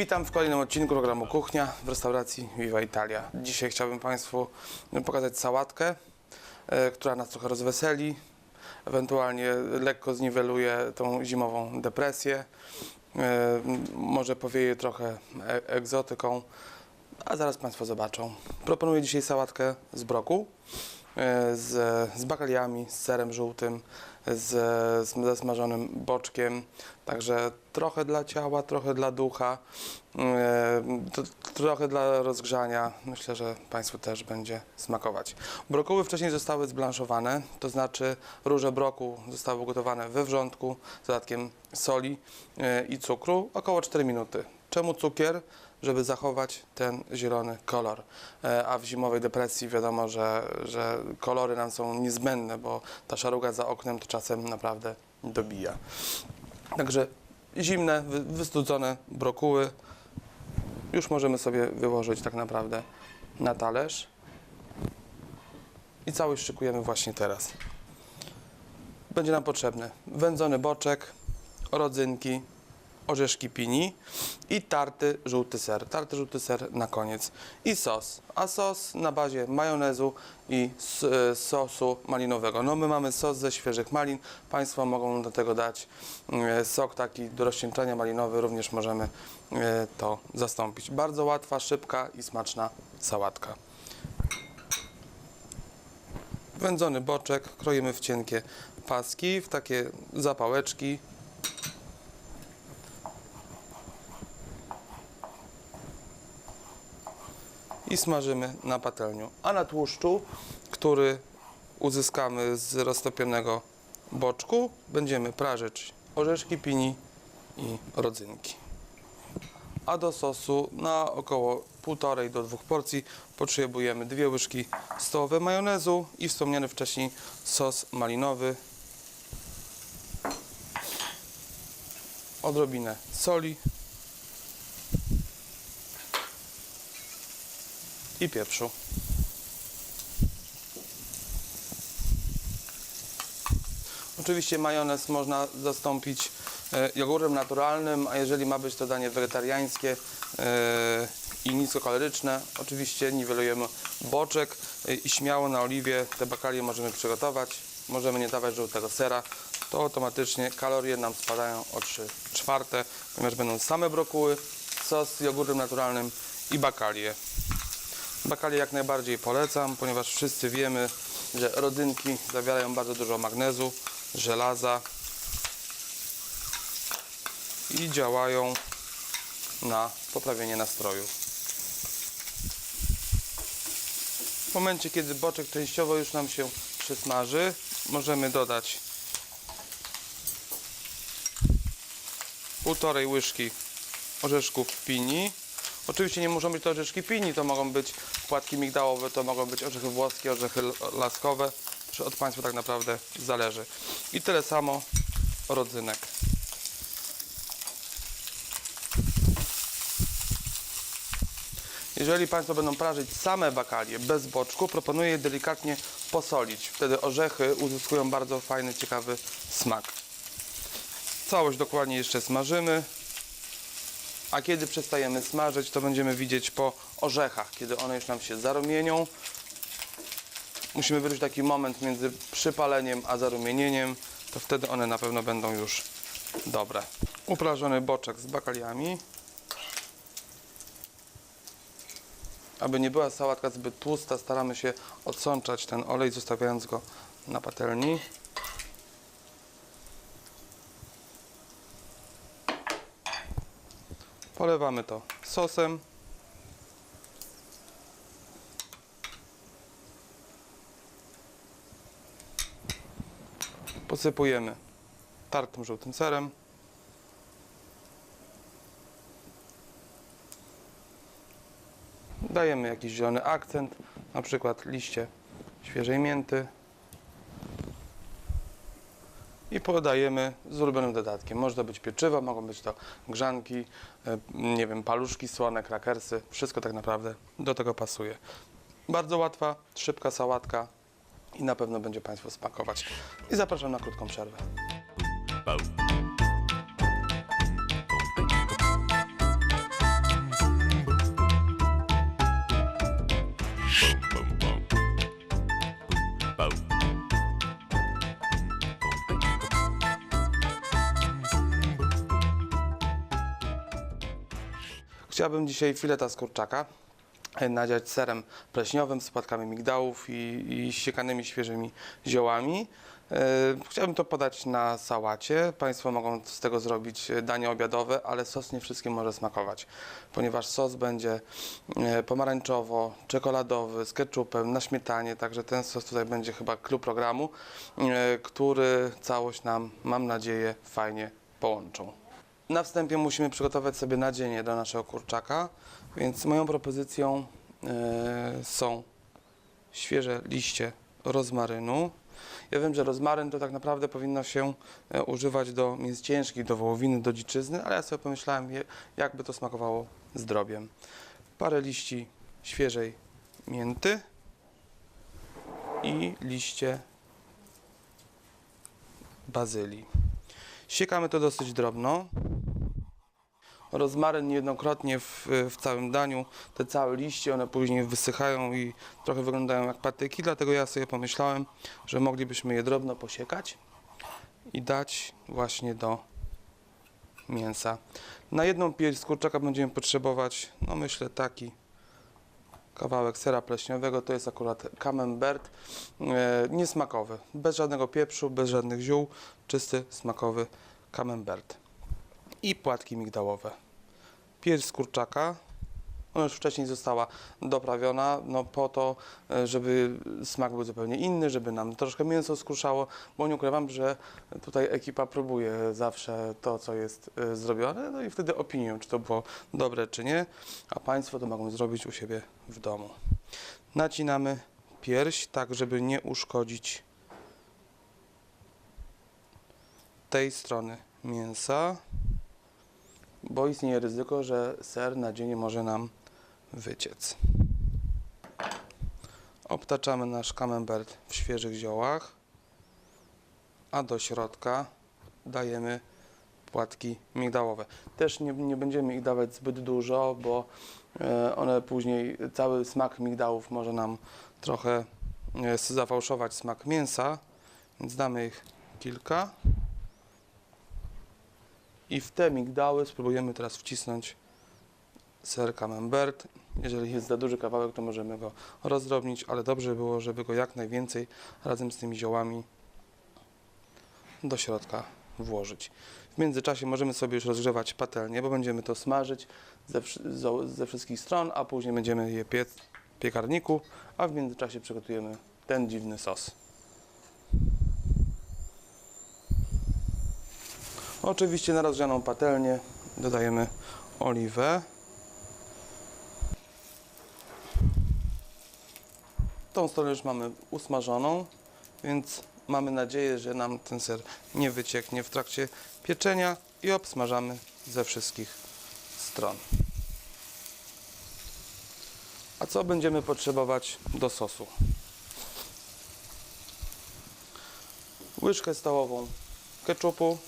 Witam w kolejnym odcinku programu Kuchnia w restauracji Viva Italia. Dzisiaj chciałbym Państwu pokazać sałatkę, e, która nas trochę rozweseli, ewentualnie lekko zniweluje tą zimową depresję, e, może powieje trochę e- egzotyką, a zaraz Państwo zobaczą. Proponuję dzisiaj sałatkę z broku, z, z bakaliami, z serem żółtym, z, z ze smażonym boczkiem. Także trochę dla ciała, trochę dla ducha, to, trochę dla rozgrzania. Myślę, że Państwu też będzie smakować. Brokuły wcześniej zostały zblanszowane, to znaczy róże broku zostały ugotowane we wrzątku z dodatkiem soli e, i cukru około 4 minuty. Czemu cukier? Żeby zachować ten zielony kolor. E, A w zimowej depresji wiadomo, że, że kolory nam są niezbędne, bo ta szaruga za oknem to czasem naprawdę dobija. Także zimne, wy- wystudzone brokuły już możemy sobie wyłożyć tak naprawdę na talerz. I całość szykujemy właśnie teraz. Będzie nam potrzebny wędzony boczek, rodzynki, orzeszki pini i tarty żółty ser. Tarty żółty ser na koniec. I sos. A sos na bazie majonezu i e, sosu malinowego. No my mamy sos ze świeżych malin. Państwo mogą do tego dać e, sok taki do rozcieńczania malinowy. Również możemy e, to zastąpić. Bardzo łatwa, szybka i smaczna sałatka. Wędzony boczek kroimy w cienkie paski, w takie zapałeczki. I smażymy na patelniu. A na tłuszczu, który uzyskamy z roztopionego boczku, będziemy prażyć orzeszki pini i rodzynki. A do sosu na około 1,5 do 2 porcji potrzebujemy dwie łyżki stołowe majonezu i wspomniany wcześniej sos malinowy, odrobinę soli i pieprzu. Oczywiście majonez można zastąpić e, jogurtem naturalnym, a jeżeli ma być to danie wegetariańskie e, i niskokaloryczne, oczywiście niwelujemy boczek e, i śmiało na oliwie te bakalie możemy przygotować. Możemy nie dawać żółtego sera, to automatycznie kalorie nam spadają o 3 czwarte, ponieważ będą same brokuły, sos z jogurtem naturalnym i bakalie. Bakalie jak najbardziej polecam, ponieważ wszyscy wiemy, że rodzynki zawierają bardzo dużo magnezu, żelaza i działają na poprawienie nastroju. W momencie, kiedy boczek częściowo już nam się przysmaży, możemy dodać półtorej łyżki orzeszków pini. Oczywiście nie muszą być to orzeszki pini, to mogą być płatki migdałowe, to mogą być orzechy włoskie, orzechy laskowe. Od Państwa tak naprawdę zależy. I tyle samo rodzynek. Jeżeli Państwo będą prażyć same bakalie bez boczku, proponuję je delikatnie posolić. Wtedy orzechy uzyskują bardzo fajny, ciekawy smak. Całość dokładnie jeszcze smażymy. A kiedy przestajemy smażyć, to będziemy widzieć po orzechach, kiedy one już nam się zarumienią. Musimy wyczuć taki moment między przypaleniem a zarumienieniem, to wtedy one na pewno będą już dobre. Uprażony boczek z bakaliami. Aby nie była sałatka zbyt tłusta, staramy się odsączać ten olej, zostawiając go na patelni. Polewamy to sosem. Posypujemy tartym żółtym serem. Dajemy jakiś zielony akcent, na przykład liście świeżej mięty i podajemy z ulubionym dodatkiem. Może to być pieczywa, mogą być to grzanki, e, nie wiem, paluszki słone, krakersy, wszystko tak naprawdę do tego pasuje. Bardzo łatwa, szybka sałatka i na pewno będzie Państwu smakować. I zapraszam na krótką przerwę. Chciałbym dzisiaj fileta z kurczaka e, nadziać serem pleśniowym z płatkami migdałów i, i świeżymi ziołami. E, Chciałbym to podać na sałacie. Państwo mogą z tego zrobić e, danie obiadowe, ale sos nie wszystkim może smakować, ponieważ sos będzie e, pomarańczowo-czekoladowy z ketchupem na śmietanie, także ten sos tutaj będzie chyba klub programu, który całość nam, mam nadzieję, fajnie połączą. Na wstępie musimy przygotować sobie nadzienie do naszego kurczaka, więc moją propozycją e, są świeże liście rozmarynu. Ja wiem, że rozmaryn to tak naprawdę powinno się e, używać do mięs ciężkich, do wołowiny, do dziczyzny, ale ja sobie pomyślałem, jakby to smakowało zdrobiem. Parę liści świeżej mięty i liście bazylii. Siekamy to dosyć drobno. Rozmaryn niejednokrotnie w, w całym daniu, te całe liście, one później wysychają i trochę wyglądają jak patyki, dlatego ja sobie pomyślałem, że moglibyśmy je drobno posiekać i dać właśnie do mięsa. Na jedną pierś z kurczaka będziemy potrzebować, no myślę taki kawałek sera pleśniowego, to jest akurat camembert, e, niesmakowy, bez żadnego pieprzu, bez żadnych ziół, czysty, smakowy camembert i płatki migdałowe. Pierś z kurczaka, ona już wcześniej została doprawiona, no po to, e, żeby smak był zupełnie inny, żeby nam troszkę mięso skruszało, bo nie ukrywam, że tutaj ekipa próbuje zawsze to, co jest e, zrobione, no i wtedy opiniują, czy to było dobre, czy nie, a Państwo to mogą zrobić u siebie w domu. Nacinamy pierś, tak żeby nie uszkodzić tej strony mięsa bo istnieje ryzyko, że ser na dzień może nam wyciec. Obtaczamy nasz camembert w świeżych ziołach, a do środka dajemy płatki migdałowe. Też nie, nie będziemy ich dawać zbyt dużo, bo e, one później, cały smak migdałów może nam trochę e, zafałszować smak mięsa, więc damy ich kilka. I w te migdały spróbujemy teraz wcisnąć ser camembert. Jeżeli jest za duży kawałek, to możemy go rozdrobnić, ale dobrze było, żeby go jak najwięcej razem z tymi ziołami do środka włożyć. W międzyczasie możemy sobie już rozgrzewać patelnię, bo będziemy to smażyć ze, ze wszystkich stron, a później będziemy je piec w piekarniku, a w międzyczasie przygotujemy ten dziwny sos. Oczywiście na rozgrzaną patelnię dodajemy oliwę. Tą stronę już mamy usmażoną, więc mamy nadzieję, że nam ten ser nie wycieknie w trakcie pieczenia i obsmażamy ze wszystkich stron. A co będziemy potrzebować do sosu? Łyżkę stołową ketchupu,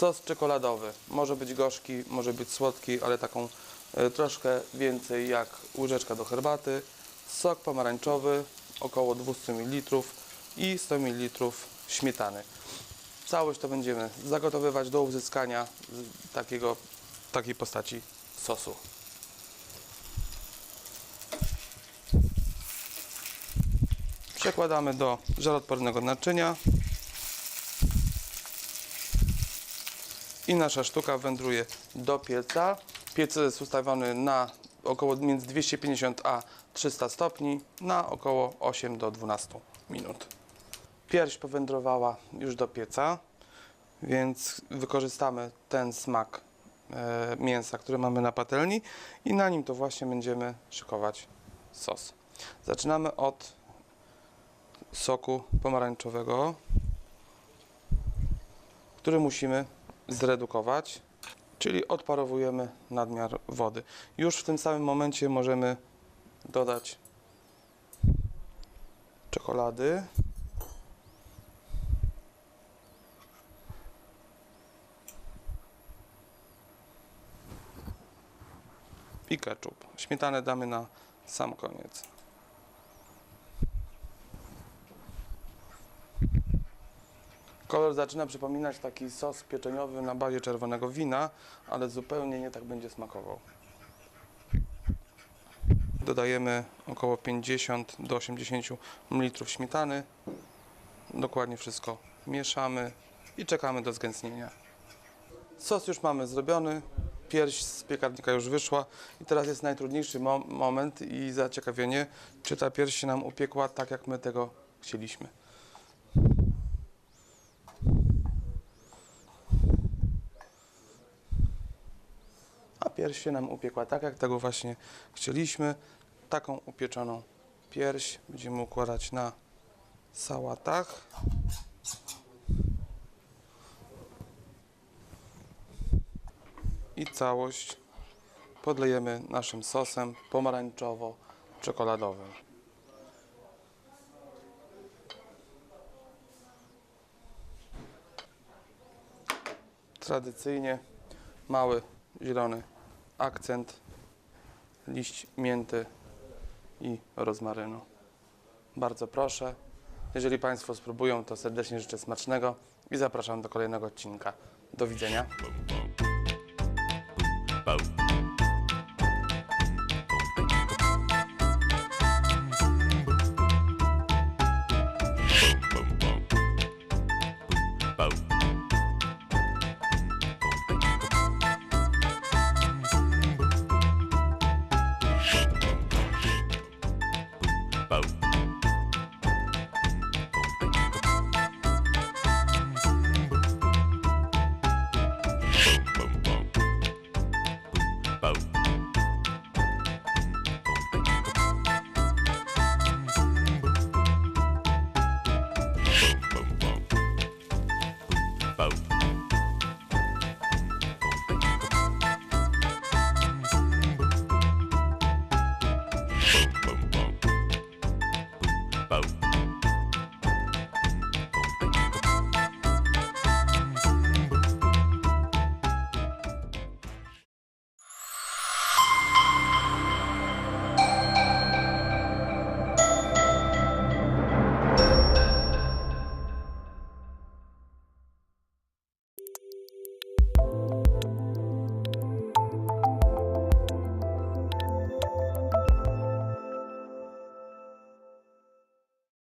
Sos czekoladowy. Może być gorzki, może być słodki, ale taką e, troszkę więcej jak łyżeczka do herbaty. Sok pomarańczowy, około 200 ml i 100 ml śmietany. Całość to będziemy zagotowywać do uzyskania takiego, takiej postaci sosu. Przekładamy do żaroodpornego naczynia. i nasza sztuka wędruje do pieca. Piec jest ustawiony na około między 250 a 300 stopni na około 8 do 12 minut. Pierś powędrowała już do pieca, więc wykorzystamy ten smak e, mięsa, który mamy na patelni i na nim to właśnie będziemy szykować sos. Zaczynamy od soku pomarańczowego, który musimy zredukować, czyli odparowujemy nadmiar wody. Już w tym samym momencie możemy dodać czekolady. I ketchup. Śmietanę damy na sam koniec. Kolor zaczyna przypominać taki sos pieczeniowy na bazie czerwonego wina, ale zupełnie nie tak będzie smakował. Dodajemy około 50 do 80 ml śmietany. Dokładnie wszystko mieszamy i czekamy do zgęstnienia. Sos już mamy zrobiony, pierś z piekarnika już wyszła i teraz jest najtrudniejszy mo- moment i zaciekawienie, czy ta pierś się nam upiekła tak, jak my tego chcieliśmy. A pierś się nam upiekła tak, jak tego właśnie chcieliśmy. Taką upieczoną pierś będziemy układać na sałatach. I całość podlejemy naszym sosem pomarańczowo-czekoladowym. Tradycyjnie mały zielony akcent, liść mięty i rozmarynu. Bardzo proszę. Jeżeli Państwo spróbują, to serdecznie życzę smacznego i zapraszam do kolejnego odcinka. Do widzenia.